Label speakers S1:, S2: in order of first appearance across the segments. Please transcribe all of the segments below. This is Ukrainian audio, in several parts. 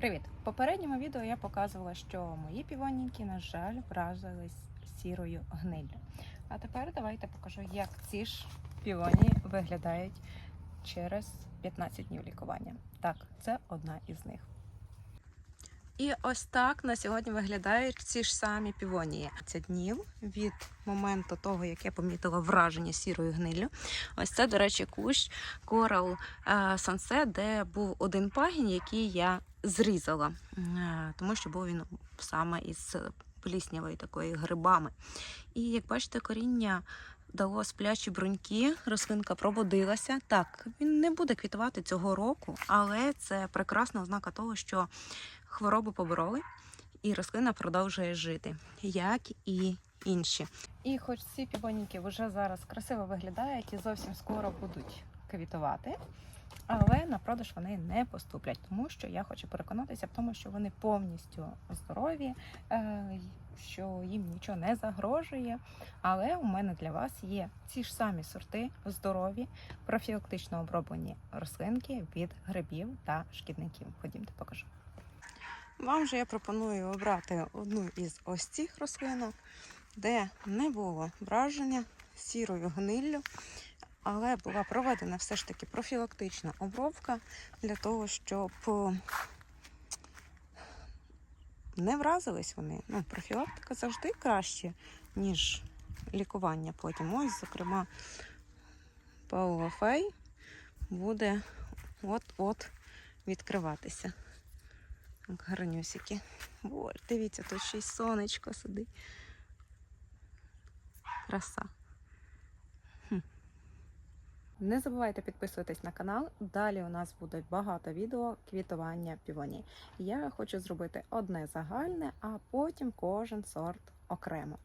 S1: Привіт! В попередньому відео я показувала, що мої півоніки, на жаль, вразились сірою гниллю. А тепер давайте покажу, як ці ж півоні виглядають через 15 днів лікування. Так, це одна із них. І ось так на сьогодні виглядають ці ж самі півонії. Це днів від моменту того, як я помітила враження сірою гниллю. Ось це, до речі, кущ Coral Sunset, де був один пагінь, який я зрізала, е, тому що був він саме із пліснявою такої грибами. І як бачите, коріння дало сплячі бруньки, рослинка пробудилася. Так, він не буде квітувати цього року, але це прекрасна ознака того, що хворобу побороли, і рослина продовжує жити, як і інші. І хоч ці півоніки вже зараз красиво виглядають і зовсім скоро будуть квітувати. Але на продаж вони не поступлять, тому що я хочу переконатися в тому, що вони повністю здорові, е, що їм нічого не загрожує. Але у мене для вас є ці ж самі сорти здорові, профілактично оброблені рослинки від грибів та шкідників. Ходімте, покажу. Вам же я пропоную обрати одну із ось цих рослинок, де не було враження сірою гниллю але була проведена все ж таки профілактична обробка для того, щоб не вразились вони. Ну, профілактика завжди краще, ніж лікування потім. Ось, зокрема, Пауафей буде от-от відкриватися. Гарнюсики. Боже, дивіться, тут ще й сонечко сидить. Краса. Не забувайте підписуватись на канал. Далі у нас буде багато відео квітування півоні. Я хочу зробити одне загальне, а потім кожен сорт окремо,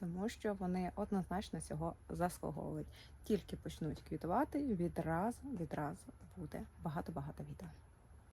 S1: тому що вони однозначно цього заслуговують. Тільки почнуть квітувати, відразу відразу буде багато-багато відео.